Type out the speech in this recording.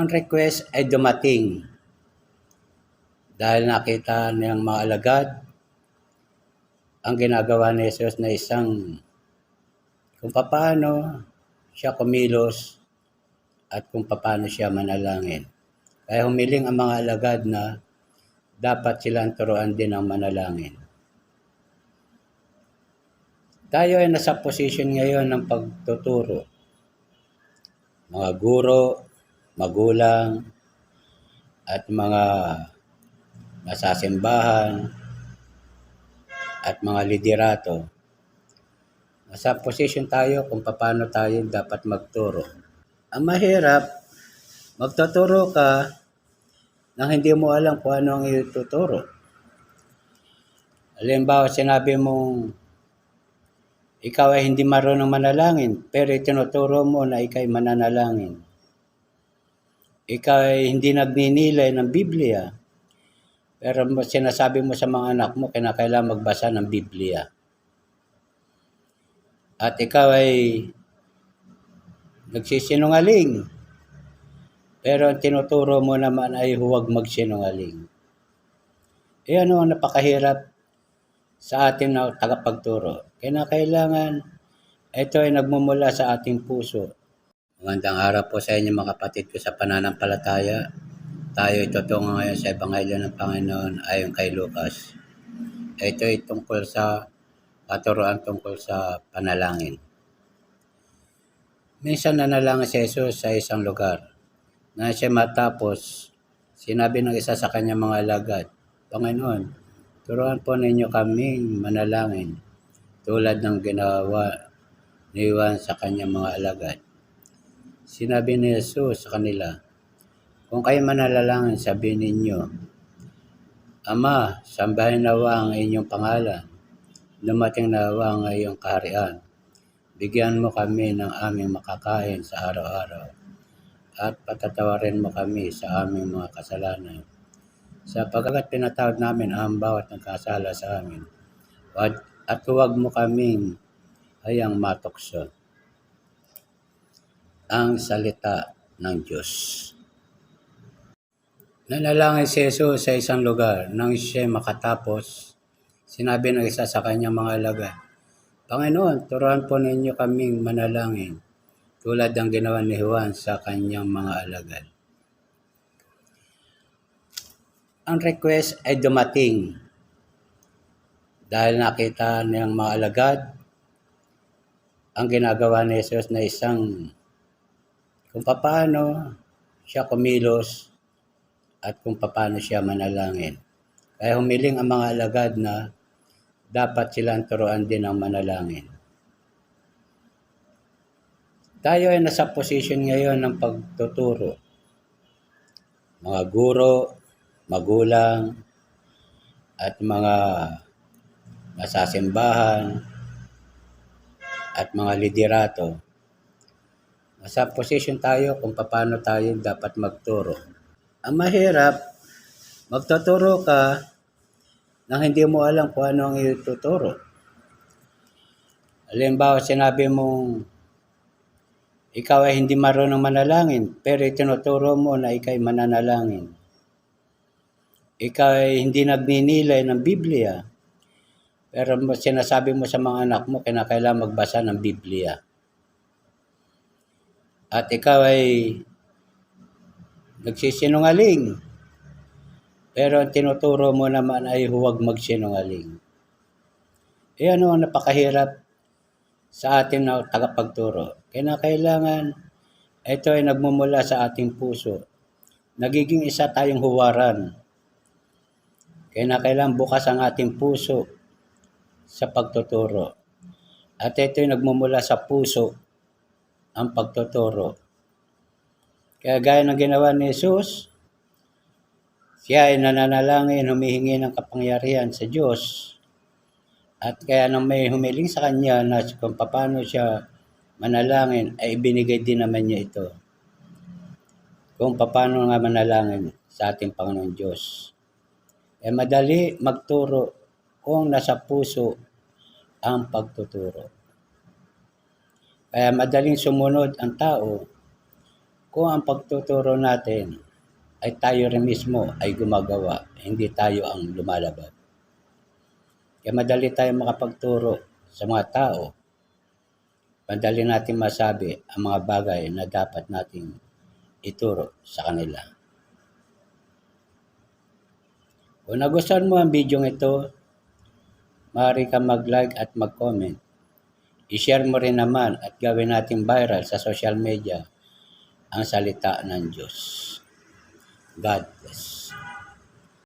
Ang request ay dumating dahil nakita niyang mga alagad ang ginagawa ni Jesus na isang kung paano siya kumilos at kung paano siya manalangin. Kaya humiling ang mga alagad na dapat silang turuan din ng manalangin. Tayo ay nasa position ngayon ng pagtuturo. Mga guro, magulang, at mga nasa simbahan, at mga liderato. Nasa position tayo kung paano tayo dapat magturo. Ang mahirap, magtuturo ka nang hindi mo alam kung ano ang ituturo. Halimbawa, sinabi mong ikaw ay hindi marunong manalangin, pero itinuturo mo na ikaw ay mananalangin. Ikaw ay hindi nagninilay ng Biblia, pero sinasabi mo sa mga anak mo, kinakailangan magbasa ng Biblia. At ikaw ay nagsisinungaling, pero ang tinuturo mo naman ay huwag magsinungaling. E ano ang napakahirap sa atin na tagapagturo? Kinakailangan ito ay nagmumula sa ating puso. Magandang araw po sa inyo mga kapatid ko sa pananampalataya. Tayo ay tutungo ngayon sa Ebanghelyo ng Panginoon ayon kay Lucas. Ito ay tungkol sa katuruan tungkol sa panalangin. Minsan nanalangin si Jesus sa isang lugar. Na siya matapos, sinabi ng isa sa kanyang mga alagad, Panginoon, turuan po ninyo kaming manalangin tulad ng ginawa ni Juan sa kanyang mga alagad. Sinabi ni Jesus sa kanila, kung kayo manalangin, sabihin ninyo, Ama, sambahin nawa ang inyong pangalan. Dumating nawa ang iyong kaharian. Bigyan mo kami ng aming makakain sa araw-araw. At patatawarin mo kami sa aming mga kasalanan. Sapagkat pinatawad namin ang bawat nagkasala sa amin. At huwag mo kaming hayang matukso. Ang salita ng Diyos. Nanalangin si Jesus sa isang lugar nang siya makatapos. Sinabi ng isa sa kanyang mga alaga, Panginoon, turuan po ninyo kaming manalangin tulad ng ginawa ni Juan sa kanyang mga alagad. Ang request ay dumating dahil nakita niyang mga alagad ang ginagawa ni Jesus na isang kung paano siya kumilos at kung paano siya manalangin. Kaya humiling ang mga alagad na dapat silang turuan din ng manalangin. Tayo ay nasa position ngayon ng pagtuturo. Mga guro, magulang, at mga nasa simbahan, at mga liderato. Nasa position tayo kung paano tayo dapat magturo. Ang mahirap, magtuturo ka nang hindi mo alam kung ano ang ituturo. Halimbawa, sinabi mong ikaw ay hindi marunong manalangin, pero itinuturo mo na ikaw ay mananalangin. Ikaw ay hindi nagninilay ng Biblia, pero sinasabi mo sa mga anak mo, kinakailangan magbasa ng Biblia. At ikaw ay nagsisinungaling, pero ang tinuturo mo naman ay huwag magsinungaling. E ano ang napakahirap sa atin na tagapagturo? Kinakailangan ito ay nagmumula sa ating puso. Nagiging isa tayong huwaran. Kinakailangan bukas ang ating puso sa pagtuturo. At ito ay nagmumula sa puso ang pagtuturo. Kaya gaya ng ginawa ni Jesus, siya ay nananalangin, humihingi ng kapangyarihan sa Diyos. At kaya nang may humiling sa kanya na kung paano siya manalangin, ay ibinigay din naman niya ito. Kung paano nga manalangin sa ating Panginoon Diyos. Eh madali magturo kung nasa puso ang pagtuturo. Kaya madaling sumunod ang tao kung ang pagtuturo natin ay tayo rin mismo ay gumagawa, hindi tayo ang lumalabag. Kaya madali tayo makapagturo sa mga tao. Madali natin masabi ang mga bagay na dapat nating ituro sa kanila. Kung nagustuhan mo ang video ito, maaari ka mag-like at mag-comment. I-share mo rin naman at gawin natin viral sa social media ang salita ng Diyos. God bless.